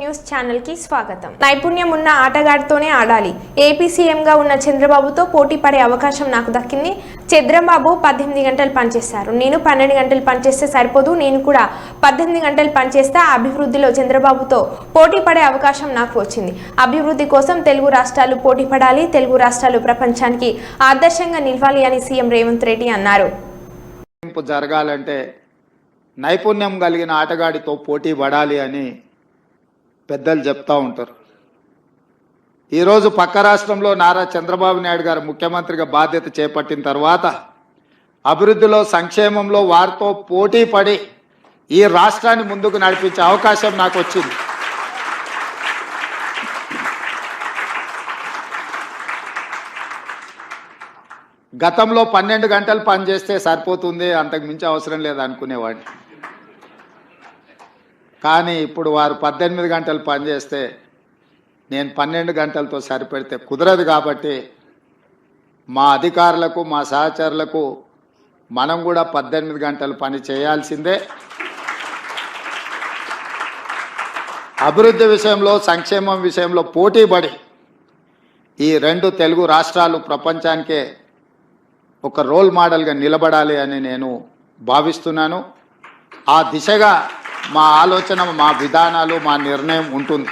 News ఛానల్కి స్వాగతం. నైపుణ్యం ఉన్న ఆటగాడితోనే ఆడాలి. ఏపీ సీఎంగా ఉన్న చంద్రబాబుతో పోటీ పడే అవకాశం నాకు దక్కింది. చంద్రబాబు పద్దెనిమిది గంటలు పనిచేశారు. నేను పన్నెండు గంటలు పనిచేస్తే సరిపోదు. నేను కూడా పద్దెనిమిది గంటలు పనిచేస్తే అభివృద్ధిలో చంద్రబాబుతో పోటీ పడే అవకాశం నాకు వచ్చింది. అభివృద్ధి కోసం తెలుగు రాష్ట్రాలు పోటీ పడాలి. తెలుగు రాష్ట్రాలు ప్రపంచానికి ఆదర్శంగా నిలవాలి అని సీఎం రేవంత్ రెడ్డి అన్నారు. జరగాలంటే నైపుణ్యం కలిగిన ఆటగాడితో పోటీ పడాలి అని పెద్దలు చెప్తా ఉంటారు. ఈరోజు పక్క రాష్ట్రంలో నారా చంద్రబాబు నాయుడు గారు ముఖ్యమంత్రిగా బాధ్యత చేపట్టిన తర్వాత అభివృద్ధిలో సంక్షేమంలో వారితో పోటీ పడి ఈ రాష్ట్రాన్ని ముందుకు నడిపించే అవకాశం నాకు వచ్చింది. గతంలో పన్నెండు గంటలు పనిచేస్తే సరిపోతుంది అంతకు మించి అవసరం లేదు అనుకునేవాడిని. కానీ ఇప్పుడు వారు పద్దెనిమిది గంటలు పనిచేస్తే నేను పన్నెండు గంటలతో సరిపెడితే కుదరదు కాబట్టి మా అధికారులకు మా సహచరులకు మనం కూడా పద్దెనిమిది గంటలు పని చేయాల్సిందే. అభివృద్ధి విషయంలో సంక్షేమం విషయంలో పోటీపడి ఈ రెండు తెలుగు రాష్ట్రాలు ప్రపంచానికే ఒక రోల్ మోడల్గా నిలబడాలి అని నేను భావిస్తున్నాను. ఆ దిశగా మా ఆలోచన మా విధానాలు మా నిర్ణయం ఉంటుంది.